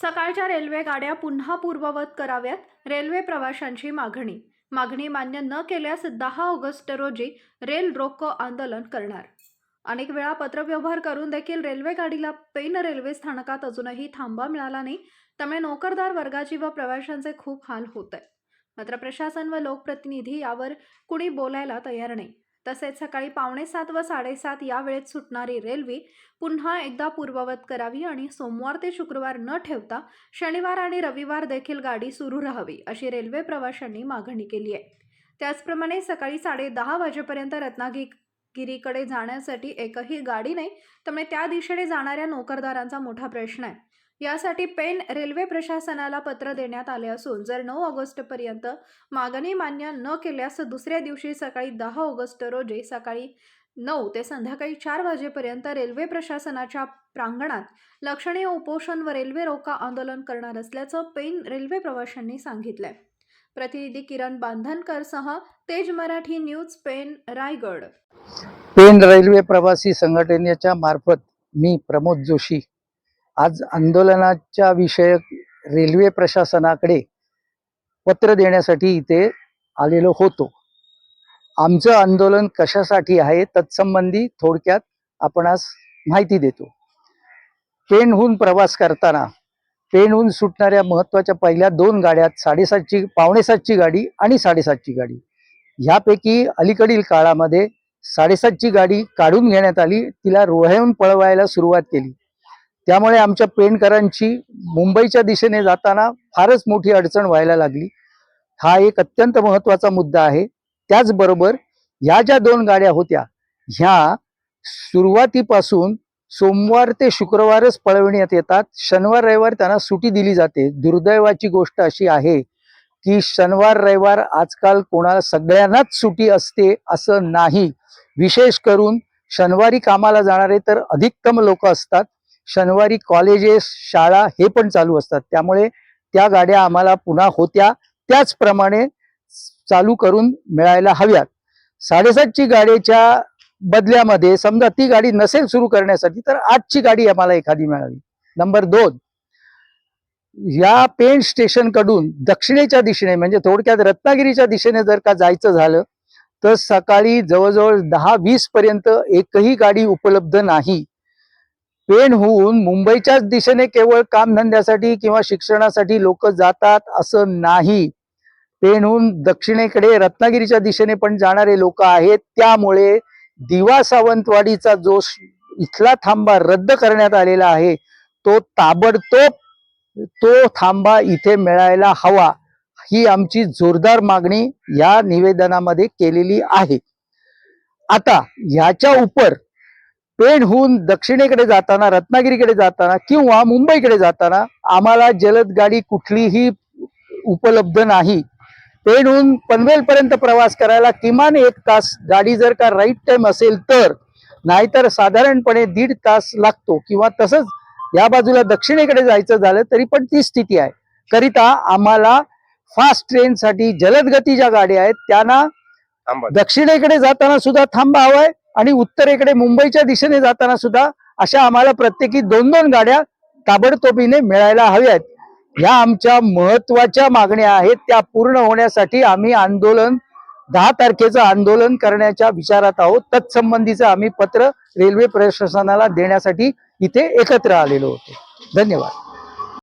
सकाळच्या रेल्वे गाड्या पुन्हा पूर्ववत कराव्यात रेल्वे प्रवाशांची मागणी. मागणी मान्य न केल्यास दहा ऑगस्ट रोजी रेल रोको आंदोलन करणार. अनेक वेळा पत्रव्यवहार करून देखील रेल्वे गाडीला पेन रेल्वे स्थानकात अजूनही थांबा मिळाला नाही. त्यामुळे नोकरदार वर्गाची व प्रवाशांचे खूप हाल होत आहे मात्र प्रशासन व लोकप्रतिनिधी यावर कुणी बोलायला तयार नाही. तसेच सकाळी पावणे सात व साडेसात या वेळेत सुटणारी रेल्वे पुन्हा एकदा पूर्ववत करावी आणि सोमवार ते शुक्रवार न ठेवता शनिवार आणि रविवार देखील गाडी सुरू राहावी अशी रेल्वे प्रवाशांनी मागणी केली आहे. त्याचप्रमाणे सकाळी साडे दहा वाजेपर्यंत गिरीकडे जाण्यासाठी एकही गाडी नाही त्यामुळे त्या दिशेने जाणाऱ्या नोकरदारांचा मोठा प्रश्न आहे. यासाठी पेन रेल्वे प्रशासनाला पत्र देण्यात आले असून जर नऊ ऑगस्टपर्यंत मागणी मान्य न केल्यास दुसऱ्या दिवशी सकाळी दहा ऑगस्ट रोजी सकाळी नऊ ते संध्याकाळी चार वाजेपर्यंत रेल्वे प्रशासनाच्या प्रांगणात लक्षणीय उपोषण व रेल्वे रोका आंदोलन करणार असल्याचं पेन रेल्वे प्रवाशांनी सांगितलंय. प्रतिनिधी किरण बांधनकरसह तेज मराठी न्यूज पेन रायगड. पेन रेल्वे प्रवासी संघटनेच्या मार्फत मी प्रमोद जोशी आज आंदोलनाच्या विषयक रेल्वे प्रशासनाकडे पत्र देण्यासाठी इथे आलेलो होतो. आमचं आंदोलन कशासाठी आहे तत्संबंधी थोडक्यात आपणास माहिती देतो. पेणहून प्रवास करताना पेणहून सुटणाऱ्या महत्त्वाच्या पहिल्या दोन गाड्यात साडेसातची पावणेसातची गाडी आणि साडेसातची गाडी. ह्यापैकी अलीकडील काळामध्ये साडेसातची गाडी काढून घेण्यात आली तिला रोह्याहून पळवायला सुरुवात केली. त्यामुळे आमच्या पेणकरांची मुंबईच्या दिशेने जाताना फारच मोठी अडचण व्हायला लागली. हा एक अत्यंत महत्त्वाचा मुद्दा आहे. त्याचबरोबर ह्या ज्या दोन गाड्या होत्या ह्या सुरुवातीपासून सोमवार ते शुक्रवारच पळविण्यात येतात. शनिवार रविवार त्यांना सुटी दिली जाते. दुर्दैवाची गोष्ट अशी आहे की शनिवार रविवार आजकाल कोणाला सगळ्यांनाच सुटी असते असं नाही. विशेष करून शनिवारी कामाला जाणारे तर अधिकतम लोक असतात. शनिवारी कॉलेजेस शाळा हे पण चालू असतात. त्यामुळे त्या गाड्या आम्हाला पुन्हा होत्या. त्याचप्रमाणे चालू करून मिळायला हव्यात. साडेसातची गाडीच्या बदल्यामध्ये समजा ती गाडी नसेल सुरू करण्यासाठी तर आठची गाडी आम्हाला एखादी मिळावी. नंबर दोन या पेन स्टेशनकडून दक्षिणेच्या दिशेने म्हणजे थोडक्यात रत्नागिरीच्या दिशेने जर का जायचं झालं तर सकाळी जवळजवळ दहा वीस पर्यंत एकही गाडी उपलब्ध नाही. पेणहून मुंबईच्याच दिशेने केवळ कामधंद्यासाठी किंवा शिक्षणासाठी लोक जातात असं नाही. पेणहून दक्षिणेकडे रत्नागिरीच्या दिशेने पण जाणारे लोक आहेत. त्यामुळे दिवा सावंतवाडीचा जो इथला थांबा रद्द करण्यात आलेला आहे तो ताबडतोब तो थांबा इथे मिळायला हवा ही आमची जोरदार मागणी या निवेदनामध्ये केलेली आहे. आता ह्याच्या उपर पेणहून दक्षिणेकडे जाताना रत्नागिरीकडे जाताना किंवा मुंबईकडे जाताना आम्हाला जलद गाडी कुठलीही उपलब्ध नाही. पेणहून पनवेल पर्यंत प्रवास करायला किमान एक तास गाडी जर का राईट टाइम असेल तर. नाहीतर साधारणपणे दीड तास लागतो किंवा तसंच या बाजूला दक्षिणेकडे जायचं झालं तरी पण ती स्थिती आहे. करिता आम्हाला फास्ट ट्रेनसाठी जलद गती ज्या गाड्या आहेत. त्यांना दक्षिणेकडे जाताना सुद्धा थांबा हवाय. आणि उत्तरेकडे मुंबईच्या दिशेने जाताना सुद्धा अशा आम्हाला प्रत्येकी दोन दोन गाड्या ताबडतोबीने मिळायला हव्यात. ह्या आमच्या महत्त्वाच्या मागण्या आहेत त्या पूर्ण होण्यासाठी आम्ही आंदोलन दहा तारखेचं आंदोलन करण्याच्या विचारात आहोत. तत्संबंधीचं आम्ही पत्र रेल्वे प्रशासनाला देण्यासाठी इथे एकत्र आलेलो होतो. धन्यवाद.